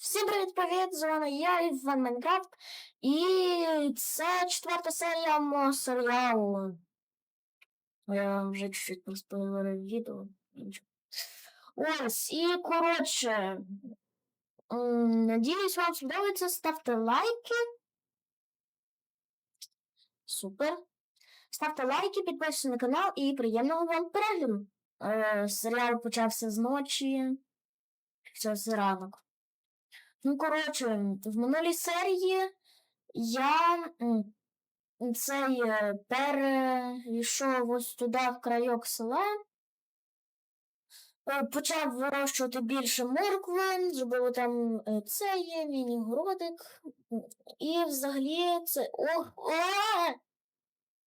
Всім привіт-привіт! З вами я, Іван Майнкрафт. І це четверта серія мого серіалу. Я вже чуть-чуть проспойлерив відео. Ось, і коротше. Надіюсь, вам сподобається. Ставте лайки. Супер. Ставте лайки, підписуйтесь на канал і приємного вам перегляду. Е, серіал почався з ночі. Почався ранок. Ну, коротше, в минулій серії я цей е, перейшов ось туди в крайок села. е, Почав вирощувати більше моркви, зробили там е, це є, міні-городик. І взагалі це. О, о!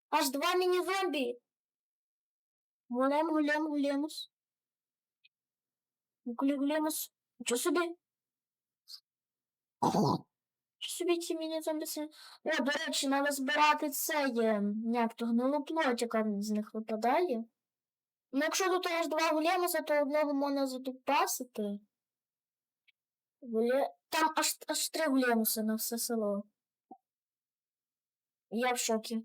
Аж два міні-зомбі! Гулем, гулем, гулемус. Гулем, гулемус. Чого собі? Собі ці міні-зомбі? О, до речі, треба збирати це є. Як то гнилу плоть, яка з них випадає. Ну, якщо тут аж два гулемуса, то одного можна затупасити. Гуле... Там аж, аж три гулемуса на все село. Я в шокі.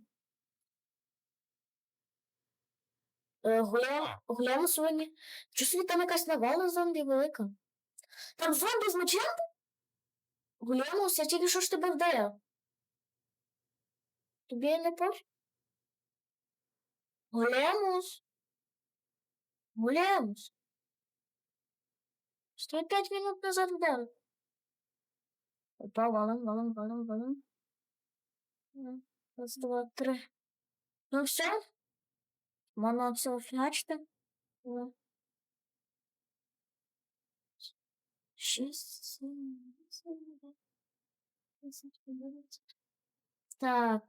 Е, гулем... Гулемус вони. Чи собі там якась навала зомбі велика? Там зомбі з мечем? Гулемус, я тільки що ж тебе вдарив. Тобі не пофіг? Гулемус. Гулемус. Что я пять минут назад вдарил? Опа, валом, валом, валом, валом. Ну, Раз, два, три. Ну все? Можно все фигачити. Два. Шесть, Так.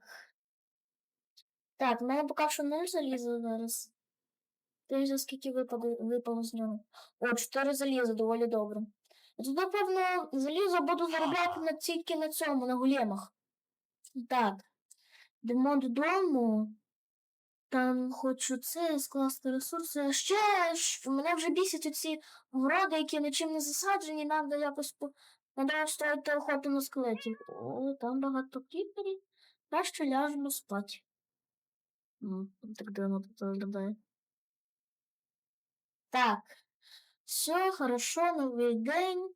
Так, в мене поки що нуль заліза зараз. Вже скільки випаду, випало з нього. О, 4 заліза, доволі добре. Тут, напевно, залізо буду заробляти на, тільки на цьому, на големах. Так. Йдемо додому. Там хочу це скласти ресурси. А ще ж, мене вже бісять оці городи, які нічим не засаджені, треба якось. Треба ставити охоту на скелетів. О, там багато кріперів. Краще ляжемо спати. М, Так дивно тут виглядає. Так. Все, хорошо, новий день.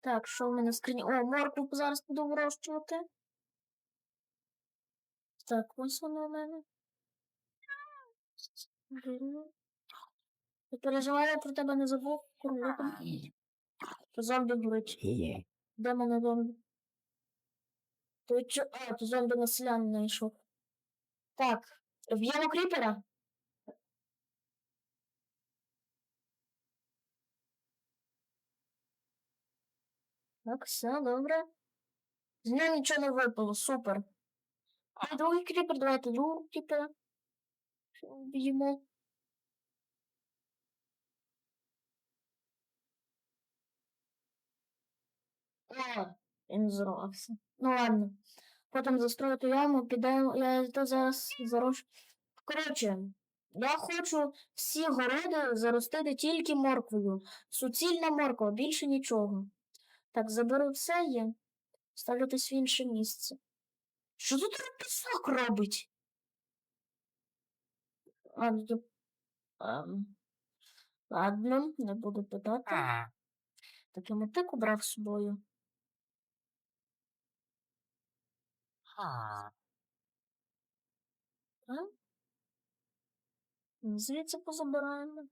Так, що в мене в скрині? О, моркву зараз буду вирощувати. Так, ось воно у мене. Я про тебе не забув. Зомбі горить. Де мене зомбі? То чо... А, то зомбі на селян знайшов. Так, в'ємо кріпера. Так, все, добре. З нього нічого не випало, супер. А другий кріпер, давайте другого кріпера. В'ємо. О, він зривався. Ну ладно. Потім застрою яму, підемо, я то зараз зарошу. Коротше, я хочу всі городи заростити тільки морквою. Суцільна морква, більше нічого. Так, заберу все є. Ставлю десь в інше місце. Що тут пісок робить? А, ем, ладно, не буду питати. Так я мотику брав з собою. Так? Звідси позабираємо.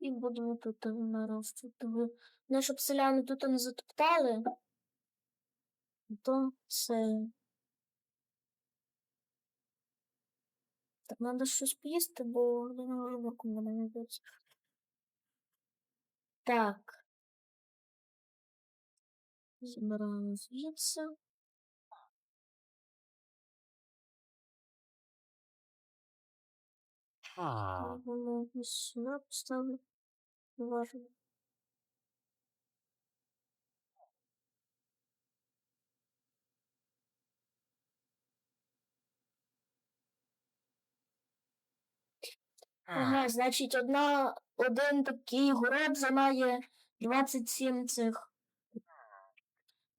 І будемо тут наростити. Не, щоб селяни тут не затоптали. То це. Так, треба щось поїсти, бо не можу мене не бути. Так. Забираємо звідси. Воно сюди поставлю. Важно. Ага, значить, одна, один такий город займає 27 цих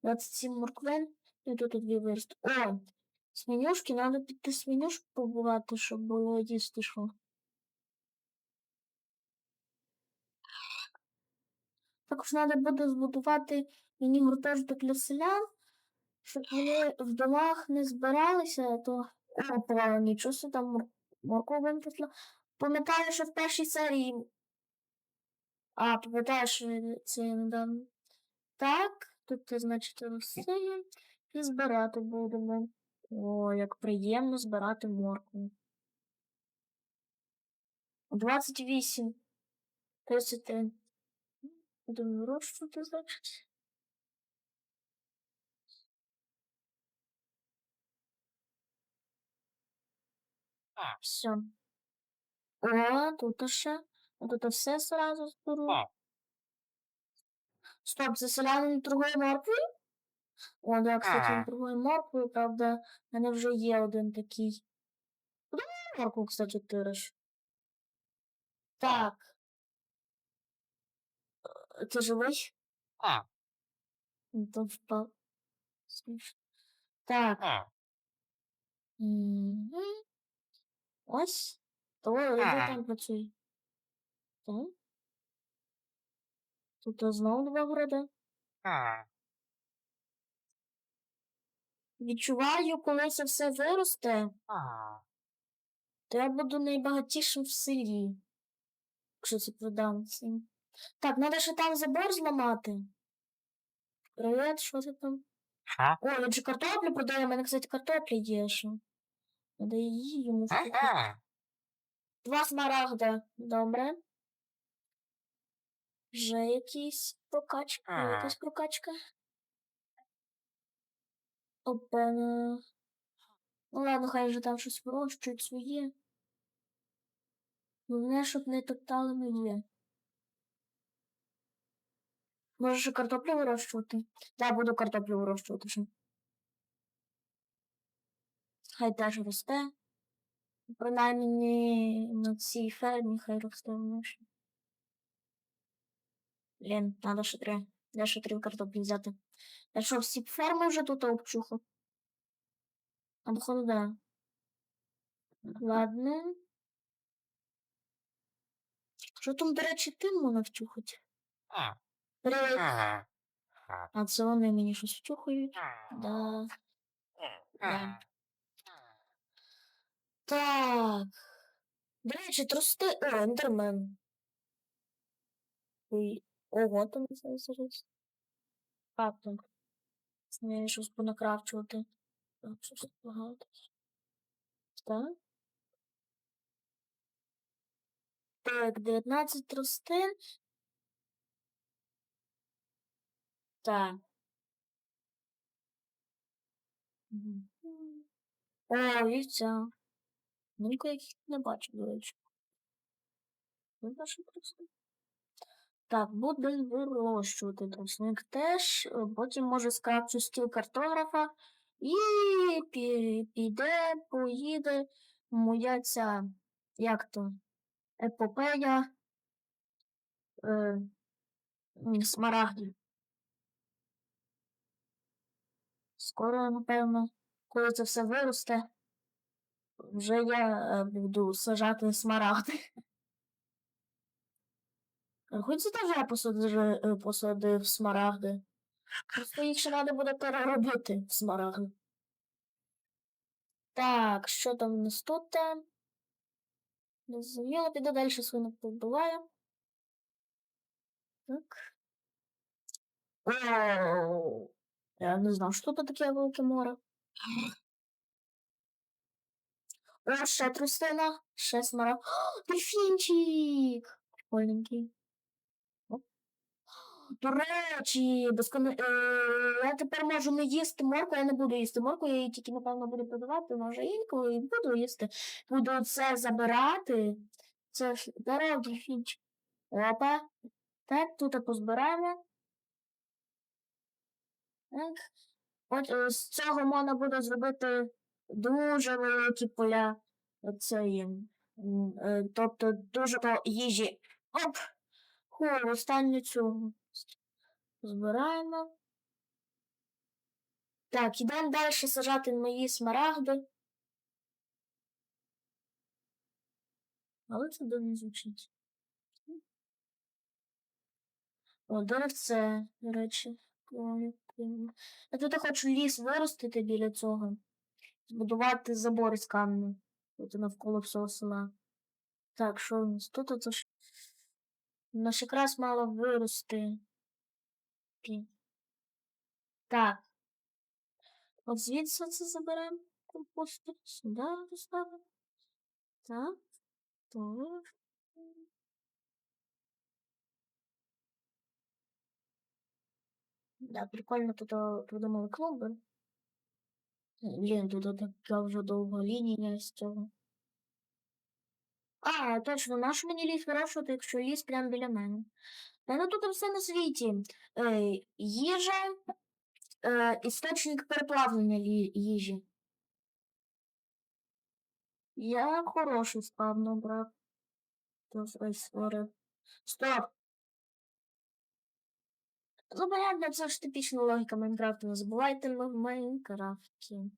27 морквин. І тут дві вирости. О! З менюшки, треба піти з менюшки побувати, щоб було їсти що. Також треба буде збудувати міні-гуртожиток для селян, щоб вони в домах не збиралися, то нічого собі там мор- морква винесла. Пам'ятаю, що в першій серії. А, пам'ятаєш, що це недавно. Так, тут, значить, росте і збирати будемо. О, як приємно збирати моркву. 28. 33. Будемо вирощувати, значить. А. Все. О, тут ще. Тут все сразу зберу. Стоп, селянин торгує морквою? О, да, кстати, торгує морквою, правда, в мене вже є один такий. Куди ти моркву, кстати, тириш? Так. Е, Ти живий? А. Ну, То впав. Так. А. Мгм. Ось. То іди Ага. там працюй. Так. Тут знову два города. А. Відчуваю, коли це все виросте, А. то я буду найбагатішим в селі. Якщо це продам всім. Так, треба ще там забор зламати. Привіт, що ти там? Ха. О, він же картоплю продає, у мене, кстати, картопля є ще. Надо її йому. Ага. Два смарагда. Добре. Вже якийсь прокачка. Ага. Якась прокачка. Опа. Ну ладно, хай вже там щось вирощують своє. Головне, щоб не топтали моє. Може ще картоплю вирощувати? Да, буду картоплю вирощувати. Хай теж росте. Принаймні на цій фермі хай росте воно ще. Блін, надо ще три. Я ще три картоплі взяти. Я що, всі ферми вже тут обчухав? А походу, да. Ладно. Що там, до речі, тим можна втюхати? Привіт. А це вони мені щось втюхають. А. Да. А. Так. До речі, трусти. О, ендермен. Ой. Ого, там це зараз. Там? Я щось понакрафчувати. Так, щось багато. Так. Так, 19 тростин. Так. О, вівця. Ніколи їх не бачу, до речі. Ви бачите тростин? Так, буду вирощувати тростник теж. е, Потім може скрафчу стіл картографа. І піде, поїде моя ця, як то, епопея е, смарагдів. Скоро, напевно, коли це все виросте, вже я е, буду сажати смарагди. Е, Хоч це теж я посадив, е, посадив смарагди. Просто їх ще треба буде переробити смарагди. Так, що там у нас тут? е? Не зрозуміло, піду далі свинок побиваю. Так. Я не знав, що тут таке велике море. О, ще трустина, ще смарагд. О, Дельфінчик! Прикольненький. До речі, доскон... е, я тепер можу не їсти морку, я не буду їсти морку, я її тільки, напевно, буду продавати, може інколи, і буду їсти. Буду це забирати. Це ж здорово, дельфінчик. Опа. Так, тут позбираємо. От е, з цього можна буде зробити дуже великі поля. М, е, Тобто дуже по їжі. Оп! Ху, останню цю збираємо. Так, ідемо далі сажати мої смарагди. Але це дивно звучить. О, деревце, до речі. Я тут хочу ліс виростити біля цього. Збудувати забор із каменю. Тут навколо всього села. Так, що у нас тут? Оце ж... У нас якраз мало вирости. Окей. Так. От звідси це заберемо компостер. Сюди доставимо. Так. Так. Да, прикольно тут придумали клуби. Блін, тут така вже довга лінія з цього. А, точно, наш мені ліс вирощувати, якщо ліс прямо біля мене. У мене тут все на світі. Е, їжа, е, істочник переплавлення їжі. Я хороший спавно брав. Ой, створив. Стоп! Ну, понятно, це ж типічна логіка Майнкрафту. Не забувайте ми в Майнкрафті.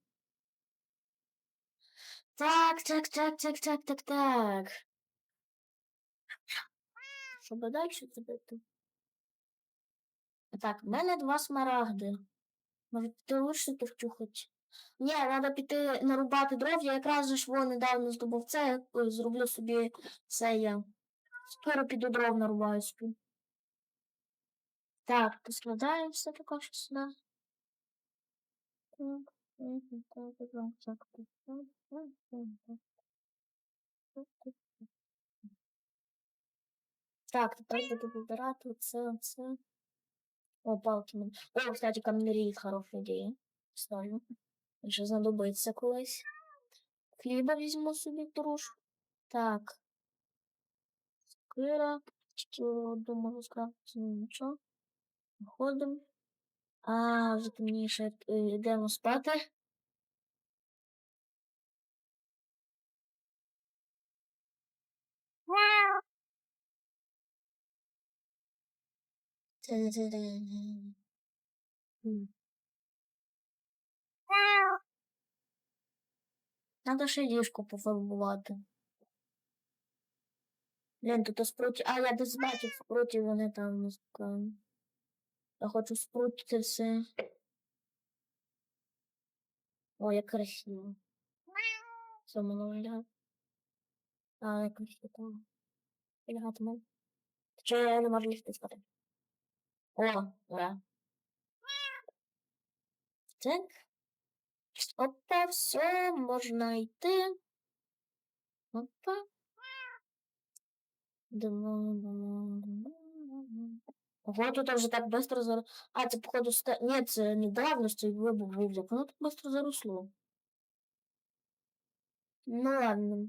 Так, так, так, так, так, так, так. Що би далі зробити? Так, в мене два смарагди. Може піти лучше повтюхати? Ні, треба піти нарубати дров. Я якраз же ж во недавно здобув це, я, е, зроблю собі це я. Скоро піду дров нарубаю собі. Так, поскладаю все пока що сюди. Так, тепер буду вибирати оце, оце. О, палки мені. О, кстати, камінарі хороша ідея. Ставлю. Вже знадобиться колись. Хліба візьму собі трошки. Так. Скира. Що думаю, скрафтити нічого. Виходимо. А, вже темніше. Йдемо спати. Надо ще ліжко пофарбувати. Блін, тут спруті. А, я десь бачив спруті, вони там наскали. Я хочу спрутити все. О, як красиво. Це воно лягає. А, як красиво. Лягатиму. Чи я не можу лізти спати? О, ура. Так. Опа, все, можна йти. Опа. Ого, тут вже так быстро зар... А, це походу ста... Ні, це недавно цей вибух був, воно так быстро заросло. Ну ладно.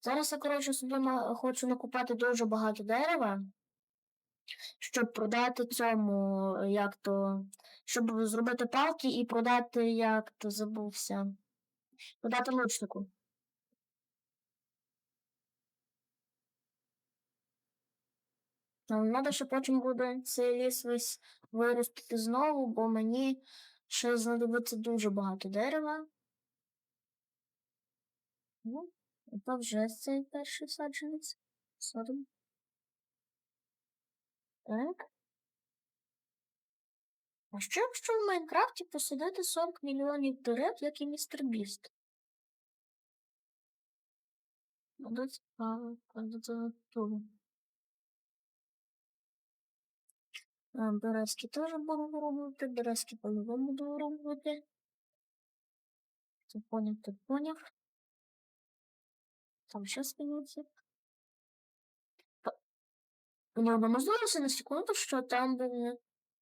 Зараз я, коротше, собі хочу накупати дуже багато дерева, щоб продати цьому, як то, щоб зробити палки і продати, як то забувся. Продати лучнику. Треба ще потім буде цей ліс весь виростити знову, бо мені ще знадобиться дуже багато дерева. Ну, це вже цей перший саджанець. Садимо. Так. А що якщо в Майнкрафті посадити 40 мільйонів дерев, як і містер Біст? Буде цікаво, буде це тут. А, Березки теж буду вирубувати, березки по-любому буду вирубувати. Ти поняв, ти поняв. Там ще спиниться. Мені обмазалося на секунду, що там були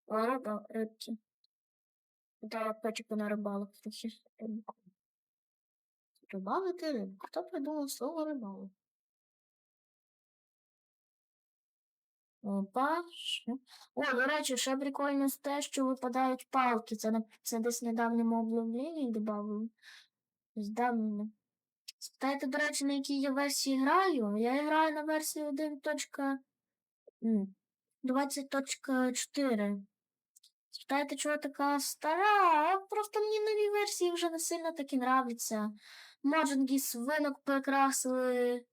риба, рибки. Та печику на рибалок трохи рибку. Рибалити рибку. Хто придумав слово рибалок? Опа, ще. О, до речі, ще прикольно з те, що випадають палки. Це, це десь недавньому обновленні додали. Десь. Спитайте, до речі, на якій я версії граю. Я граю на версії 1.20.4. питаєте, чого така стара? Просто мені нові версії вже не сильно таки нравляться. Моджинги свинок прикрасили,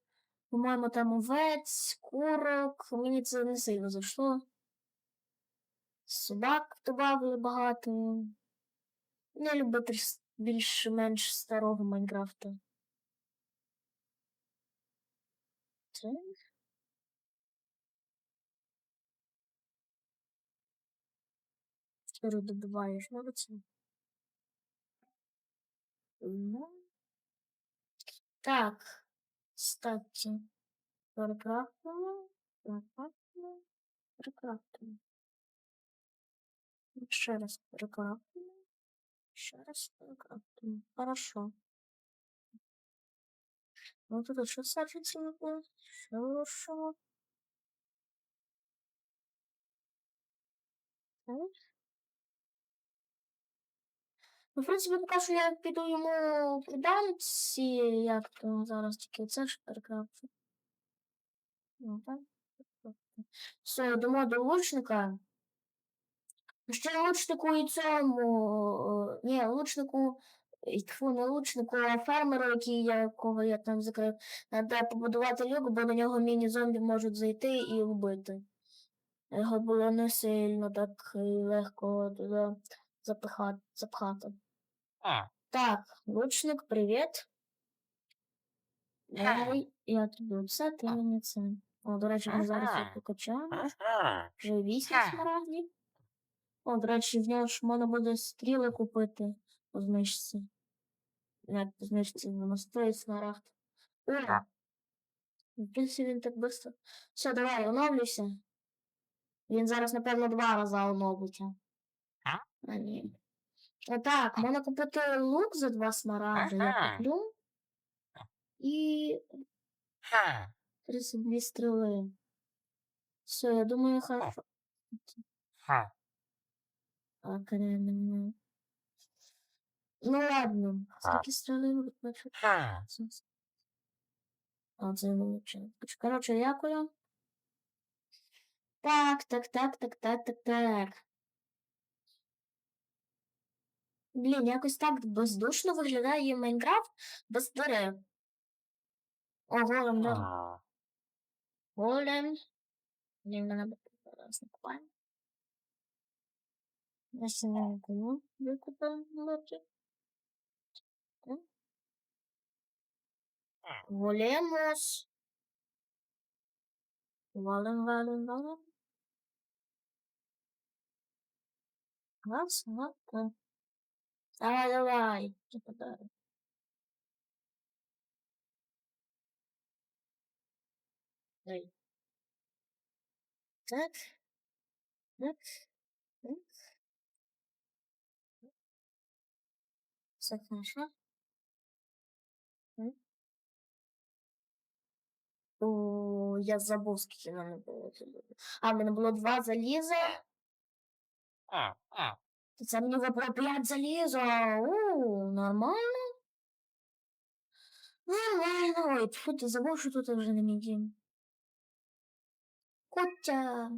по-моєму, там овець, курок. Мені це не сильно зайшло. Собак додали багато. Не любитель більш-менш старого Майнкрафта. Це? Що добиваєш, молодці. Ну. Так. Кстати. Перекрафтимо. Перекрафтимо. Перекрафтимо. Ще раз перекрафтимо. Ще раз перекрафтимо. Хорошо. Ну тут що саджиться не буде? Хорошо. Так. Ну, в принципі, поки що я піду йому продам ці, як то зараз тільки це ж перекрафчу. Ну, так. Все, йдемо до лучника. Ще лучнику і цьому. Ні, лучнику. і, Тьфу, не лучнику, а фермеру, який я, якого я там закрив. Треба побудувати люк, бо на нього міні-зомбі можуть зайти і вбити. Його було не сильно так е, легко туди запихати, запхати. А, Так, лучник, привіт. Давай, я тобі це, ти мені це. О, до речі, ми зараз їх покачаємо. Вже вісім смарагдів. О, до речі, в нього ж можна буде стріли купити по знижці. Як по знижці, воно стоїть смарагд. О! В принципі, він так швидко. Все, давай, оновлюйся. Він зараз, напевно, два рази оновиться. А? А, ні. А, так, можна купити лук за два смарагди. Я куплю. І Ха. 32 стріли. Все, я думаю, хорошо. Ха. А, кремень. Ну ладно. Скільки стріли? Ха. А, це лучше. Коротше, дякую. Так, так, так, так, так, так, так. Блін, якось так бездушно виглядає Майнкрафт без дерев. О, голем, да. Голем. Блін, мене зараз не купаємо. Я ще не кому викупив лоджик. Големос. Валим, валим, валим. Раз, два, три. Давай, давай. Давай. Дай. Так. Так. Так. Все хорошо. О, я забув, скільки мене було. А, в мене було два заліза. А. А. Це мені вибрав 5 заліза. У, нормально. Нормально. Ой, тьфу, ти забув, що тут вже не мій дім. Котя.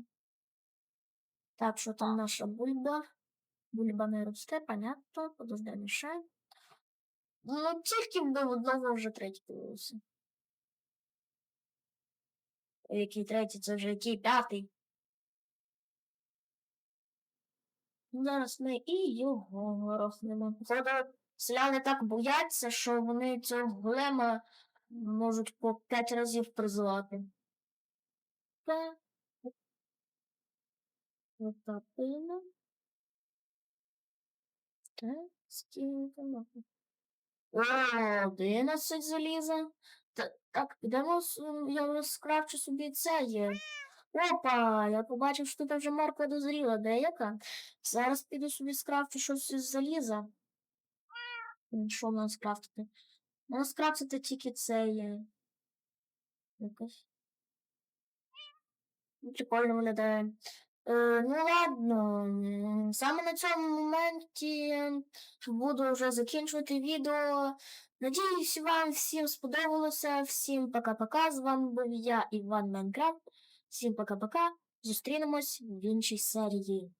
Так, що там наша бульба? Бульба не росте, понятно. Подожди, мішай. Ну, тільки в одного вже третій появився. Який третій, це вже який п'ятий. Зараз ми і його горохнемо. Походу, селяни так бояться, що вони цього голема можуть по п'ять разів призивати. Так. Потопимо. Так, скільки можна. О, 11 заліза. Та- Так, підемо, я скрафчу собі це є. Опа, я побачив, що тут вже морква дозріла деяка. Зараз піду собі скрафчу щось із заліза. Що в скрафтити? Ну, скрафтити тільки це є. Якось. Ну, Прикольно виглядає. Е, ну ладно, саме на цьому моменті буду вже закінчувати відео. Надіюсь, вам всім сподобалося. Всім пока-пока. З вами був я, Іван Майнкрафт. Всім пока-пока. Зустрінемось в іншій серії.